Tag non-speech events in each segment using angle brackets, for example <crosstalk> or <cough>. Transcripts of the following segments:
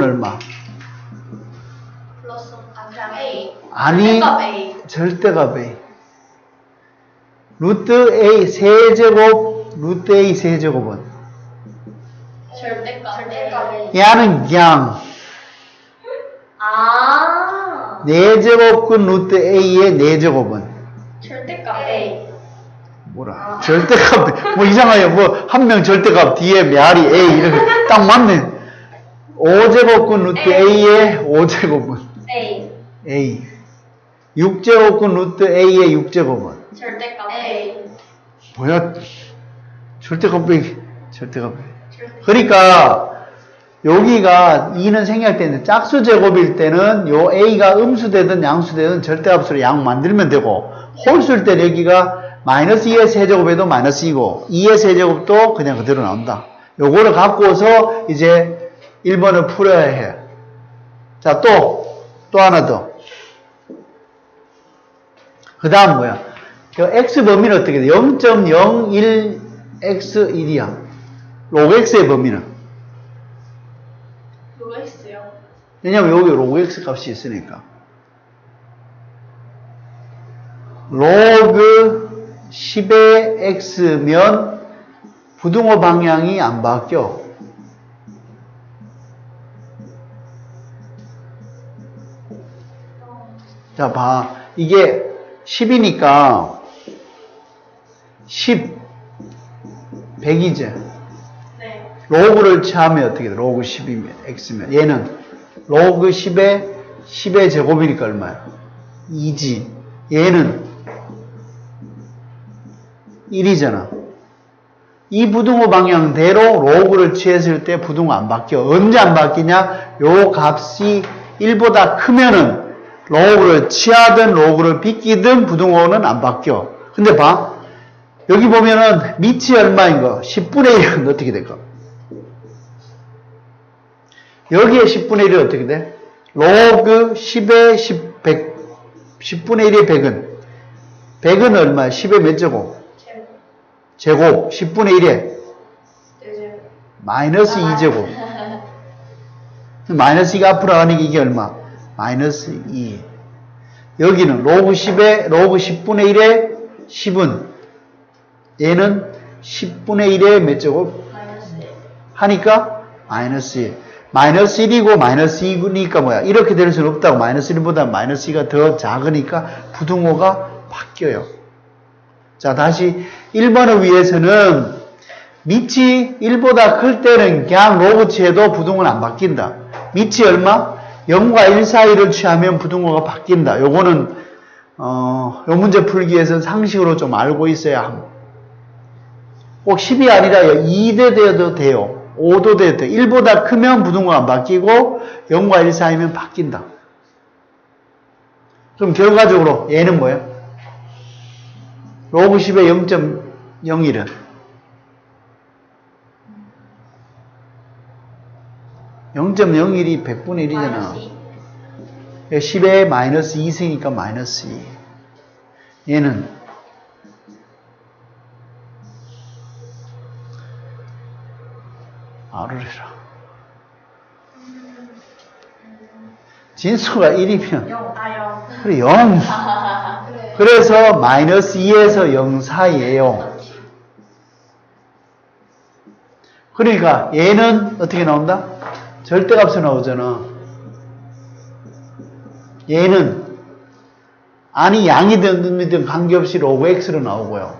얼마? 플러스 아 아니 절대값 A. 절대값 A. 루트 A 세제곱 루트 A 세제곱은? 절대값 얘는 그냥 아. 4제곱근 루트 A의 4제곱은? 절대값 A. 뭐라? 절대값 뭐 이상해요 뭐 한 명 절대값 뒤에 메아리 A 이렇게 딱 맞네 5제곱근 루트 A의 5제곱은? A. A. 6제곱근 루트 A의 6제곱은? 절대값 A. 뭐야? 절대값 빼기 절대값 빼기 그러니까 여기가 2는 생략 되는데 짝수 제곱일 때는 요 a가 음수되든 양수되든 절대값으로 양 만들면 되고 홀수일 때 여기가 마이너스 2의 세제곱에도 마이너스 2고 2의 세제곱도 그냥 그대로 나온다. 요거를 갖고서 이제 1번을 풀어야 해. 자, 또, 또 하나 더. 그 다음 뭐야? 요 x 범위는 어떻게 돼? 0.01x1이야. 로그 x의 범위는. 그거 했어요 왜냐면 여기 로그 x 값이 있으니까. 로그 10의 x면 부등호 방향이 안 바뀌어. 자, 봐. 이게 10이니까 10, 100이제. 네 로그를 취하면 어떻게 돼? 로그 10이면 x면 얘는 로그 10의 10의 제곱이니까 얼마야? 2지. 얘는 1이잖아. 이 부등호 방향대로 로그를 취했을 때 부등호 안 바뀌어. 언제 안 바뀌냐? 요 값이 1보다 크면은 로그를 취하든 로그를 비끼든 부등호는 안 바뀌어. 근데 봐. 여기 보면은 밑이 얼마인 거? 10분의 1은 <laughs> 어떻게 될까? 여기에 10분의 1이 어떻게 돼? 로그 10의 10, 100, 10분의 1의 100은 100은 얼마야? 10의 몇 제곱? 제곱 제곱 10분의 1에 제곱 마이너스 2제곱 마이너스 2가 앞으로 가니까 이게 얼마? 마이너스 2 여기는 로그 10에 로그 10분의 1에 10은 얘는 10분의 1에 몇 제곱? 마이너스 1 하니까 마이너스 1. 마이너스 1이고 마이너스 2니까 뭐야? 이렇게 될 수는 없다고. 마이너스 1보다 마이너스 2가 더 작으니까 부등호가 바뀌어요. 자, 다시 1번을 위해서는 밑이 1보다 클 때는 그냥 로그 취해도 부등호는 안 바뀐다. 밑이 얼마? 0과 1 사이를 취하면 부등호가 바뀐다. 요거는 어, 요 문제 풀기 위해서는 상식으로 좀 알고 있어야 합니다. 꼭 10이 아니라 2대 돼도 돼요. 5도 돼도 돼. 1보다 크면 부등호가 안 바뀌고 0과 1 사이면 바뀐다. 그럼 결과적으로 얘는 뭐예요? 로그 10의 0.01은 (0.01이 100분의 1이잖아) 마이너스 2 10에 마이너스 2승이니까 마이너스 2. 얘는 R을 해라. 진수가 1이면 0 아요 그래 0. 그래서 마이너스 2에서 0 사이에요. 그러니까 얘는 어떻게 나온다? 절대값으로 나오잖아. 얘는 아니 양이든 음이든 관계없이 로그 x로 나오고요.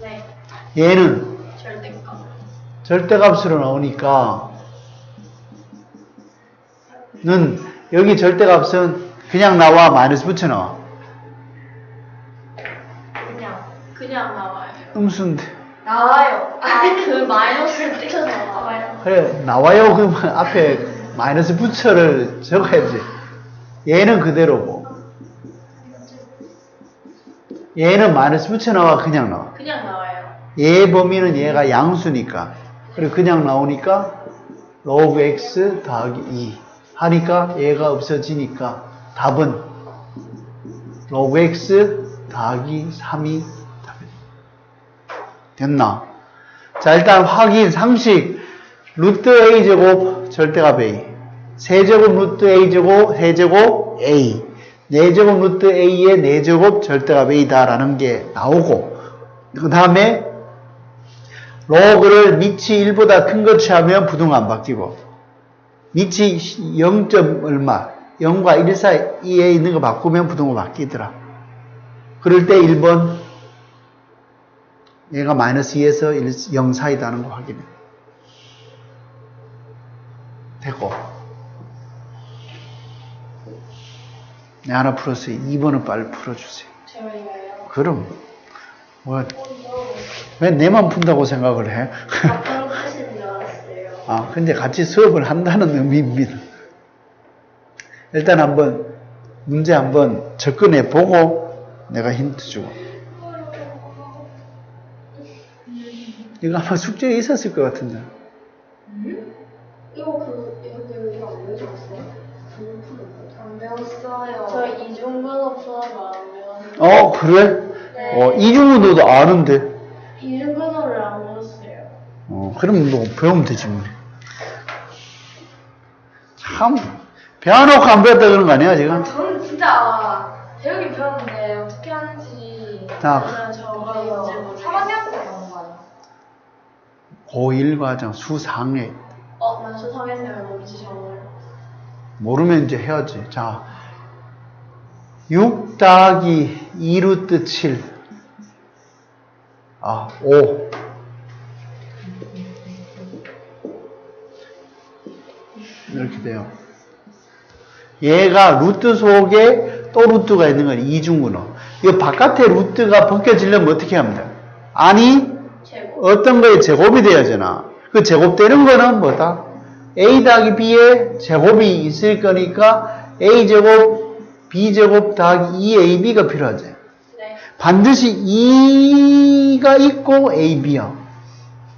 네 얘는 절대값 절대값으로 나오니까 는 여기 절대값은 그냥 나와 마이너스 붙여 나와. 그냥 그냥 나와요 음수인데. 나와요 아그 마이너스 떼서 나와요 그래 나와요 그러면 앞에 마이너스 붙여를 적어야지. 얘는 그대로고 얘는 마이너스 붙여 나와 그냥 나와. 그냥 나와요 얘 범위는 얘가 양수니까 그리고 그냥 나오니까 로그 x 더하기 2 하니까 얘가 없어지니까 답은 로그 x 더하기 3이 답이다. 됐나? 자 일단 확인 상식 루트 a 제곱 절대값 a 세제곱 루트 a제곱 세제곱 a 4제곱 루트 a의 4제곱 절대값 a다라는 게 나오고 그 다음에 로그를 밑이 1보다 큰거 취하면 부등 안 바뀌고 밑이 0. 얼마 0과 1 사이에 있는 거 바꾸면 부등호 바뀌더라 그럴 때 1번 얘가 마이너스 2에서 1, 0 사이다는 거 확인해 되고 네, 하나 풀었어요 2번은 빨리 풀어주세요 제가요. 그럼 뭐, 왜 내만 푼다고 생각을 해? <laughs> 아, 근데 같이 수업을 한다는 의미입니다. 일단 한번 문제 한번 접근해 보고 내가 힌트 주고. 이거 아마 숙제에 있었을 것 같은데. 이거 그 이거 이거 안 배우셨어요? 안 배웠어요. 저 이중근호 풀어서 안 배웠는데. 어, 그래? 네. 어, 이중은 너도 아는데. 이중근호를 안 배웠어요. 어, 그럼 너 배우면 되지 뭐. 참, 배워놓고 안 배웠다 그런 거 아니야, 지금? 저는 진짜 배우긴 배웠는데 어떻게 하는지 자, 저는 저거 뭔지 모르겠어요. 3학년 때 배운 거 아니야? 고1 과정 수상에 어, 나 수상했으면 모르지 저는. 모르면 이제 해야지. 자, 6 더하기 2루트 7. 아, 5. 이렇게 돼요. 얘가 루트 속에 또 루트가 있는 건 이중근호. 이 바깥에 루트가 벗겨지려면 어떻게 합니다? 아니, 제곱. 어떤 거에 제곱이 돼야잖아. 그 제곱되는 거는 뭐다? a 더하기 b의 제곱이 있을 거니까 a 제곱, b 제곱 더하기 2ab가 필요하지. 네. 반드시 2가 있고 ab야.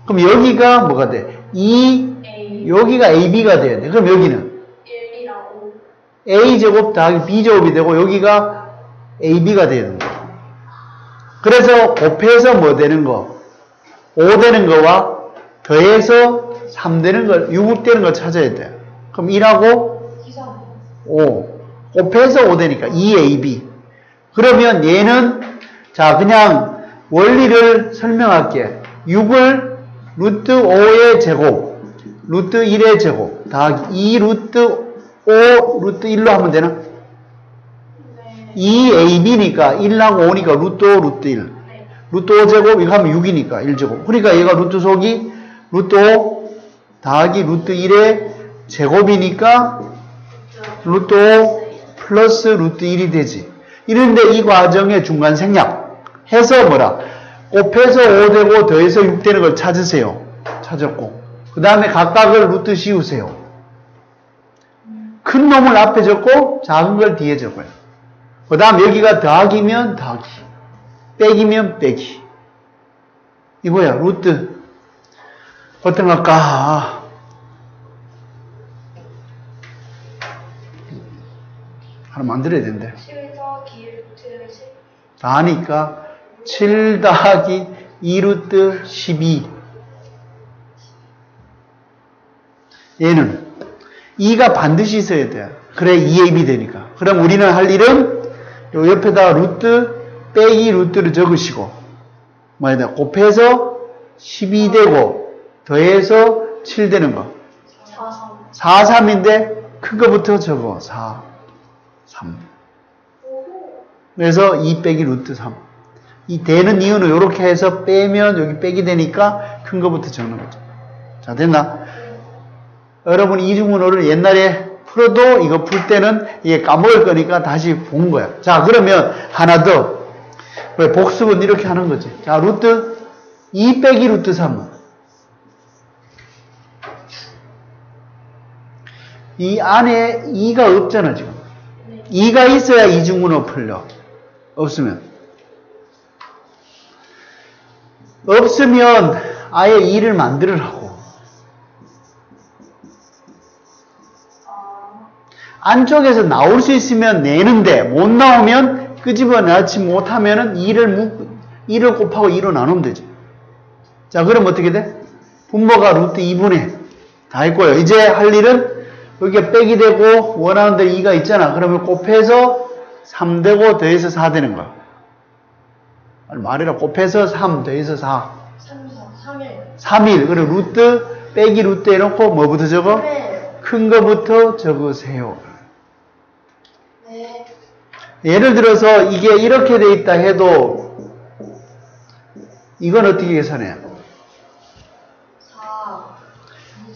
그럼 여기가 뭐가 돼? 2, A. 여기가 ab가 돼야 돼. 그럼 여기는 1이랑 5. a 제곱 더하기 b 제곱이 되고 여기가 ab가 돼야 된다. 그래서 곱해서 뭐 되는 거? 5 되는 거와 더해서 3 되는 걸, 6 되는 걸 찾아야 돼. 그럼 1하고 기사 5. 곱해서 5 되니까 2ab. 그러면 얘는 자 그냥 원리를 설명할게. 6을 루트 5의 제곱, 루트 1의 제곱, 더하기 2 루트 5 루트 1로 하면 되나? 네. 2ab니까 1하고 5니까 루트 5 루트 1. 네. 루트 5제곱 이거 하면 6이니까 1제곱. 그러니까 얘가 루트 속이 루트 5 더하기 루트 1의 제곱이니까 루트 5 플러스 루트 1이 되지. 이런데 이 과정의 중간 생략 해서 뭐라? 곱해서 5 되고 더해서 6 되는 걸 찾으세요. 찾았고. 그 다음에 각각을 루트 씌우세요. 큰 놈을 앞에 적고 작은 걸 뒤에 적어요. 그 다음 여기가 더하기면 더하기. 빼기면 빼기. 이거야, 루트. 어떤 거 할까? 하나 만들어야 된대. 7 더하기 루트 7다 하니까 7 더하기 2루트 12. 얘는 2가 반드시 있어야 돼. 그래 2ab이 되니까. 그럼 우리는 할 일은 요 옆에다 루트 빼기 루트를 적으시고 뭐야 돼? 곱해서 12 되고 더해서 7 되는 거. 4, 3. 4, 3인데 큰 거부터 적어. 4, 3. 그래서 2 빼기 루트 3. 이 되는 이유는 이렇게 해서 빼면 여기 빼기 되니까 큰 거부터 적는 거죠. 자, 됐나? 여러분 이중문호를 옛날에 풀어도 이거 풀 때는 이게 까먹을 거니까 다시 본 거야. 자, 그러면 하나 더. 왜 복습은 이렇게 하는 거지. 자, 루트 2 빼기 루트 3은 이 안에 2가 없잖아, 지금. 2가 있어야 이중문호 풀려. 없으면. 없으면 아예 2를 만들으라고. 안쪽에서 나올 수 있으면 내는데 못 나오면 끄집어 내지 못하면은 2를 묶, 2를 곱하고 2로 나누면 되지. 자, 그럼 어떻게 돼? 분모가 루트 2분의 다 했고요. 이제 할 일은 여기가 빼기 되고 원하는 대로 2가 있잖아. 그러면 곱해서 3 되고 더해서 4 되는 거야. 말이라 곱해서 3 더해서 4. 3, 4, 3일. 3일. 그리고 루트 빼기 루트 해놓고 뭐부터 적어? 네. 큰 거부터 적으세요. 네. 예를 들어서 이게 이렇게 돼 있다 해도 이건 어떻게 계산해? 4.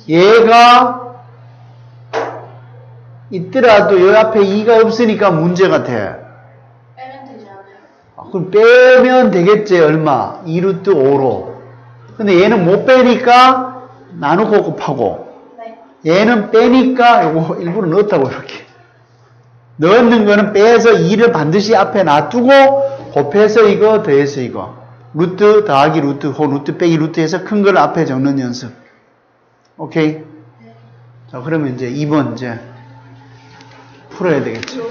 얘가 있더라도 요 앞에 2가 없으니까 문제가 돼. 빼면 되지 않아요? 아, 그럼 빼면 되겠지, 얼마? 2루트 5로. 근데 얘는 못 빼니까 나누고 곱하고, 네. 얘는 빼니까 요거 일부러 넣었다고, 이렇게. 넣는 거는 빼서 2를 반드시 앞에 놔두고, 곱해서 이거, 더해서 이거. 루트 더하기 루트, 혹 루트 빼기 루트 해서 큰 걸 앞에 적는 연습. 오케이? 자, 그러면 이제 2번 이제 풀어야 되겠죠.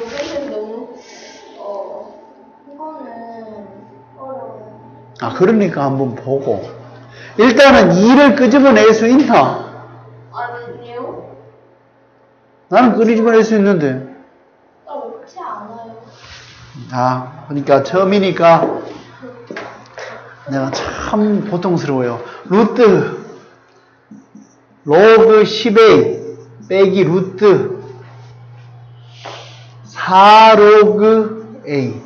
어. 아, 그러니까 한번 보고. 일단은 2를 끄집어낼 수 있나? 아니요? 나는 끄집어낼 수 있는데. 아, 그러니까 처음이니까 내가 참 고통스러워요. 루트, 로그 10a 빼기 루트 4 로그 a.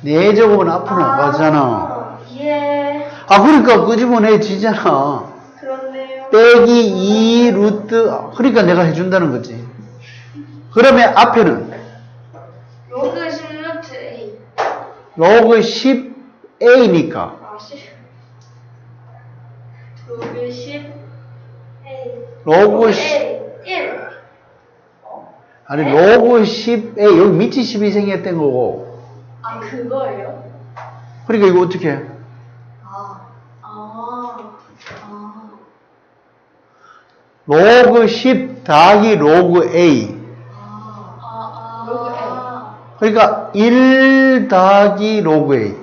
네 제곱은 앞으로 나가잖아. 예. 아, 그러니까 끄집어내지잖아. 그렇네요. 빼기 2 루트, 그러니까 내가 해준다는 거지. 그러면 앞에는 로그 10 루트 A. 로그 10a니까 아, 10. 로그 10 A. 로그 10, A. 1. 아니 로그 10a 여기 밑이 10이 생겼던 거고 아, 그거예요? 그러니까 이거 어떻게 해? 아. 아. 아. 로그 10 더하기 로그 a. 로그 A. 그러니까 1 더하기 로그 a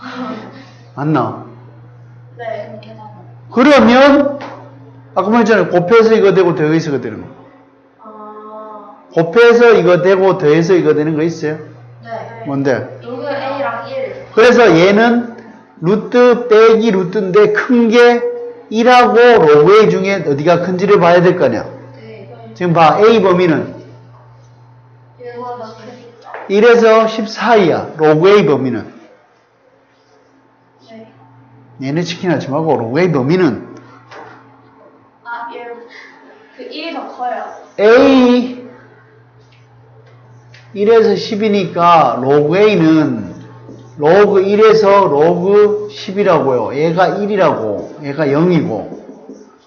아. 맞나? 네. 그러면 아까 말했잖아요 곱해서 이거 되고 더해서 이거 되는 거 아. 곱해서 이거 되고 더해서 이거 되는 거 있어요? 네. 뭔데? 로그 A랑 1. 그래서 얘는 루트 빼기 루트인데 큰 게 1하고 로그 A 중에 어디가 큰지를 봐야 될 거냐. 네. 지금 봐. A 범위는 1보다 크니까. 1에서 14이야. 로그 A 범위는. 네. 얘네 치킨 하지 말고 로그 A 범위는 아, 1. 그 1이 더 커요. A 1에서 10이니까 로그 A는 로그 1에서 로그 10이라고요. 얘가 1이라고. 얘가 0이고.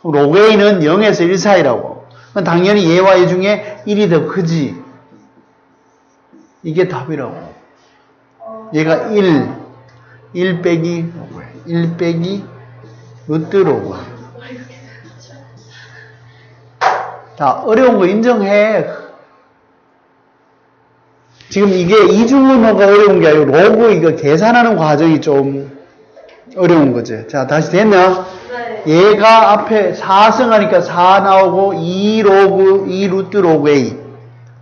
로그 A는 0에서 1 사이라고. 당연히 얘와 얘 중에 1이 더 크지. 이게 답이라고. 얘가 1. 1 빼기 로그 A. 1 빼기 루트 로그 A. 자, 어려운 거 인정해. 지금 이게 이중문호가 어려운 게 아니고 로그 이거 계산하는 과정이 좀 어려운 거지. 자, 다시 됐나? 네. 얘가 앞에 4승하니까 4 나오고 2 로그, 2 루트 로그 A.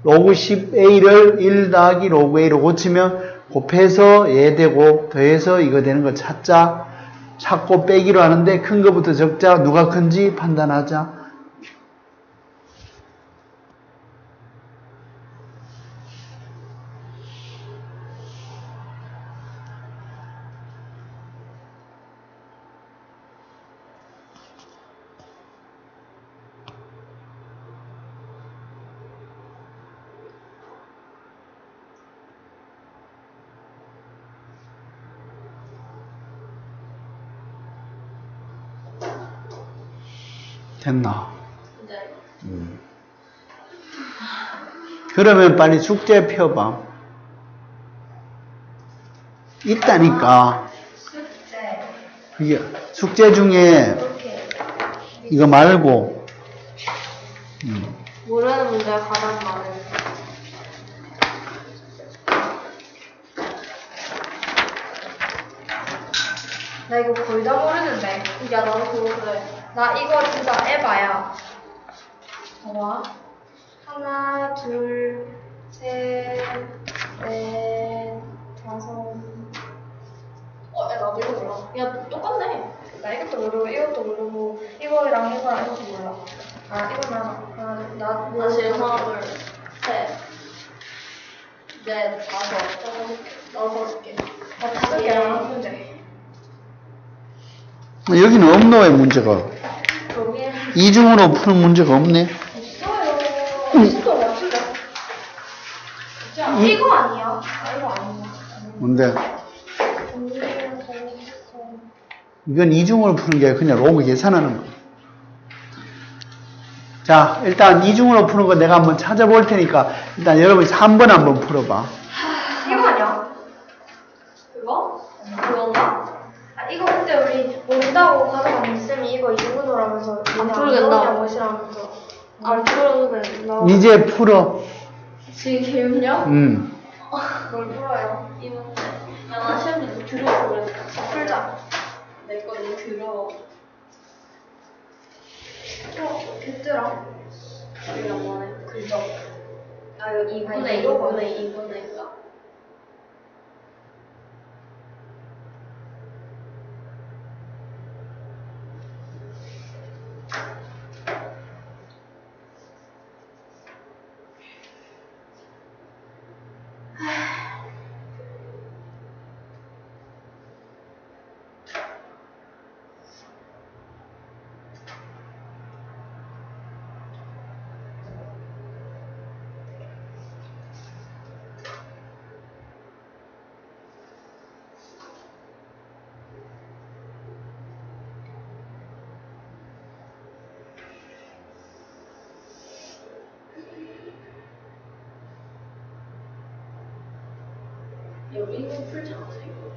로그 10A를 1 더하기 로그 A로 고치면 곱해서 얘 되고 더해서 이거 되는 걸 찾자. 찾고 빼기로 하는데 큰 거부터 적자. 누가 큰지 판단하자. 됐나? 네. 그러면 빨리 숙제 펴봐. 있다니까. 이게 숙제 중에. 이거 말고 음, 모르는 문제가 가장 많은. 나 이거 거의 다 모르는데. 야 나도 그거 그래. 나 이거 진짜 에바야. 봐봐. 하나, 둘, 셋, 넷, 다섯. 어, 야 나도 이거 몰라. 야 똑같네. 나 이것도 모르고 이것도 모르고 이거랑 이거랑 이것도 몰라. 아 이거 나, 나, 나 다시. 하나 둘 셋. 넷 다섯 여섯 개. 나 다섯 개랑 한 문제. 여기는 없노의 문제가. 이중으로 푸는 문제가 없네. 이- 이거 아니야? 아, 이거 아니야. 뭔데? 이건 이중으로 푸는 게 그냥 로그 계산하는 거. 자, 일단 이중으로 푸는 거 내가 한번 찾아볼 테니까 일단 여러분이 3번 한번 풀어봐. 이거 아니야? 그거? 그건가? 아, 이거 그때 모른다고 가져갔는데 쌤이 이거 이중구조라면서 안 풀겠나? 것이라면서 안 풀어도 된다. 이제 풀어. 지금요? 음. 뭘 풀어요? 이 문제. 야나 시험 좀 두려워서 그래. 풀자. 내 거 너무 두려워. 어, 됐더라. 이거 뭐네? 그죠? 아 이거 2분의 아니, 2, 이거 2분의 2분의 2가. 여기 이거 풀지 않았어 이거?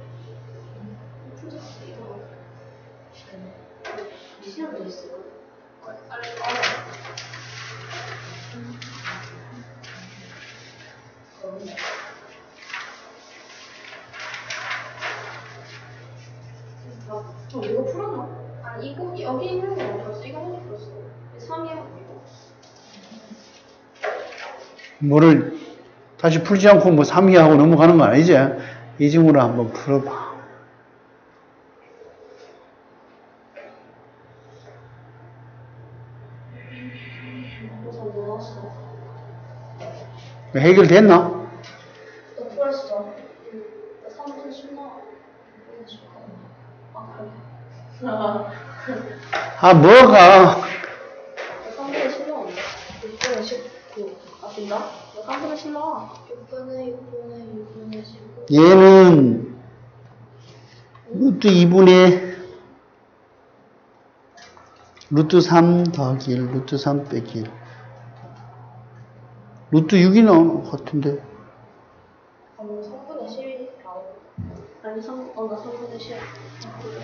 풀지 않았어 이거? 시험도 있어. 어, 이거 풀었나? 아니 이거 여기 있는 거 없었어. 이거 풀었어. 3이야 이거. 뭐를 다시 풀지 않고 뭐 3위 하고 넘어가는 거 아니지? 이중으로 한번 풀어봐. 해결됐나? 또 풀었어. 3분 쉬나? 아. 아, 아, 뭐가? 3분의 10 나왔네. 6분의 19. 아 진짜? 3분의 10 나와. 6분의 6분의 6분의 19. 얘는 루트 2분의 루트 3 더하기 1, 루트 3 빼기 1. 루트 6이 나오는 것 같은데. 아니 3분의 10이 나오고. 아니 3, 어, 나 3분의 10. 아, 그래.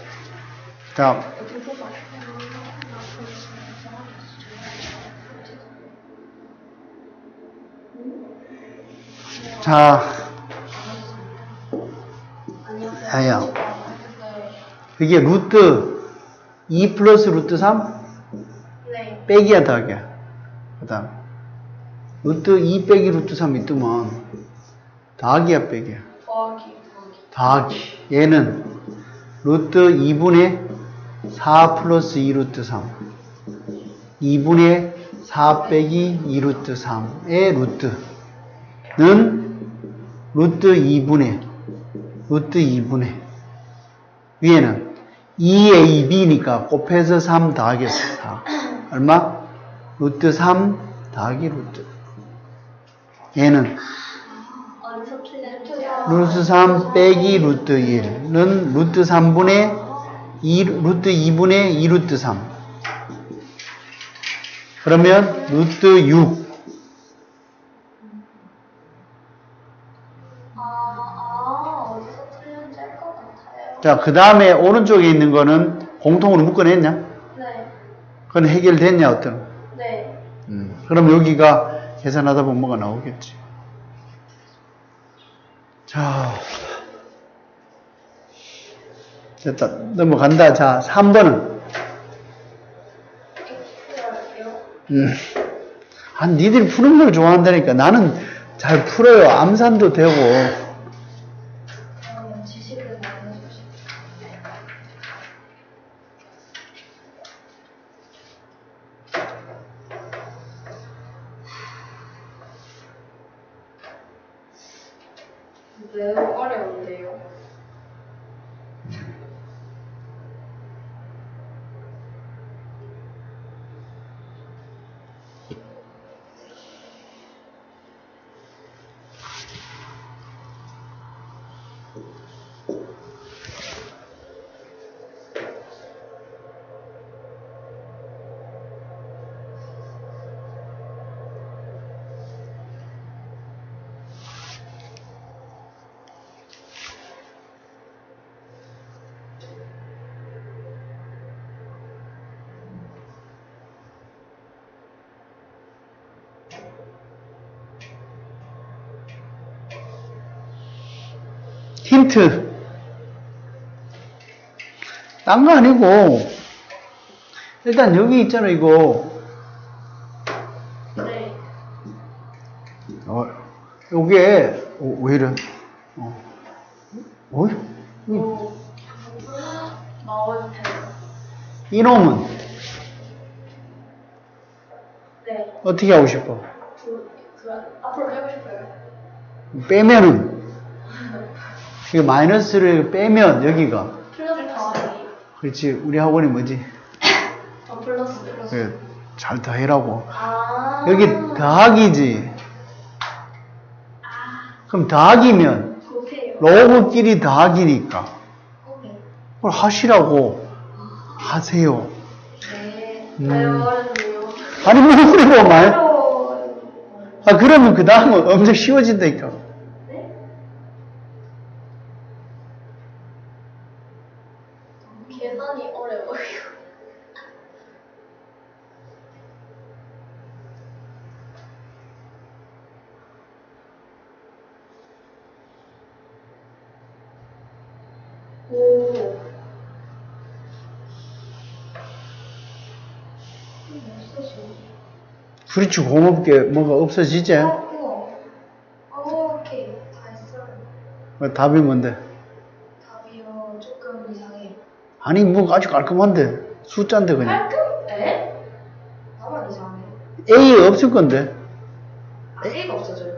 자, 좀 줘봐. 자. 야야. 이게 루트 2 플러스 루트 3 네. 빼기야 더하기야. 그 다음 루트 2 빼기 루트 3이 뜨면 더하기야 빼기야. 더하기. 더하기. 얘는 루트 2분의 4 플러스 2 루트 3. 2분의 4 빼기 2 루트 3의 루트는 루트 2분의 루트 2분의 위에는 2ab니까 곱해서 3 더하겠어 4. 얼마? 루트 3 더하기 루트. 얘는 아니 3분의 루트 3 빼기 루트 1은 루트 3분의 2, 루트 2분의 2 루트 3. 그러면 루트 6. 자, 그 다음에 오른쪽에 있는 거는 공통으로 묶어냈냐? 네. 그건 해결됐냐, 어떤? 네. 음, 그럼 여기가 계산하다 보면 뭐가 나오겠지. 자. 됐다. 넘어간다. 자, 3번은. X요. 음. 아, 니들이 푸는 걸 좋아한다니까. 나는 잘 풀어요. 암산도 되고. 힌트. 딴 거 아니고, 일단 여기 있잖아, 이거. 네. 어, 요게, 어, 왜 이래? 어, 어? 이놈은 네. 어떻게 하고 싶어? 그, 그, 앞으로 해고 싶어요. 빼면은, 이 마이너스를 빼면 여기가. 그렇지, 우리 학원이 뭐지? 어, 플러스, 플러스. 예, 잘 더해라고. 아. 여기 더하기지. 그럼 더하기면. 로그끼리 더하기니까. 그걸 하시라고 하세요. 네. 음. 아니 뭐 그리고 말. 어려워요. 아 그러면 그 다음은 엄청 쉬워진다니까. 네? 계산이 어려워요. 오. 그렇지 고맙게 뭐가 없어지지? 어, 우와. 오케이. 다 했어요. 그 답이 뭔데? 답이요. 조금 이상해요. 아니 뭐 아주 깔끔한데 숫자인데 그냥 깔끔? 에? 나만 이상해. A 없을 건데 아, A가 없어져요.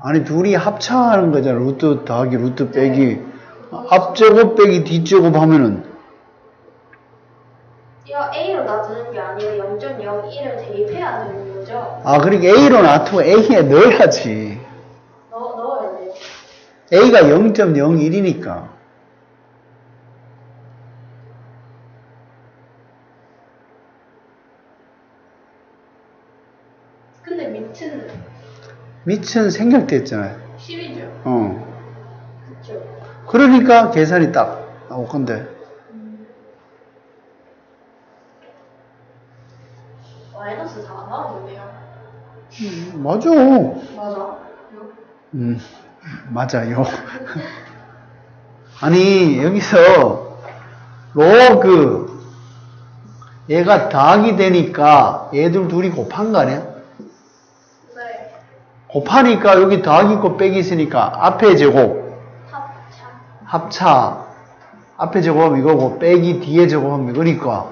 아니 둘이 합차하는 거잖아 루트 더하기 루트 빼기 앞제곱 빼기 뒷제곱 하면은 이거 A로 놔두는 게 아니라 0.01을 대입해야 되는 거죠? 아 그러니까 A로 놔두고 A에 넣어야지. A가 0.01이니까 근데 밑은 밑은 생략됐잖아요 10이죠? 어 그쵸? 그러니까 계산이 딱 나올 건데 마이너스 4 나오네요. 음, 맞아 맞아. 음 맞아요 <laughs> 아니 여기서 로그 얘가 더하기 되니까 얘들 둘이 곱한 거 아니야? 네. 곱하니까 여기 더하기 있고 빼기 있으니까 앞에 제곱 합차. 합차 앞에 제곱하면 이거고 빼기 뒤에 제곱하면 이거니까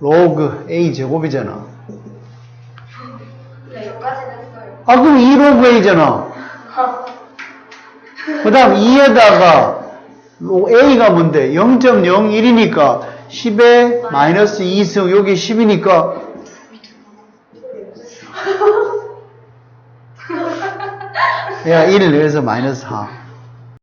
로그 A 제곱이잖아 네. 아 그럼 2 로그 A잖아 그 다음 2에다가 A가 뭔데? 0.01이니까 10에 마이너스 2승 여기 10이니까 <laughs> 야 1을 내서 마이너스 4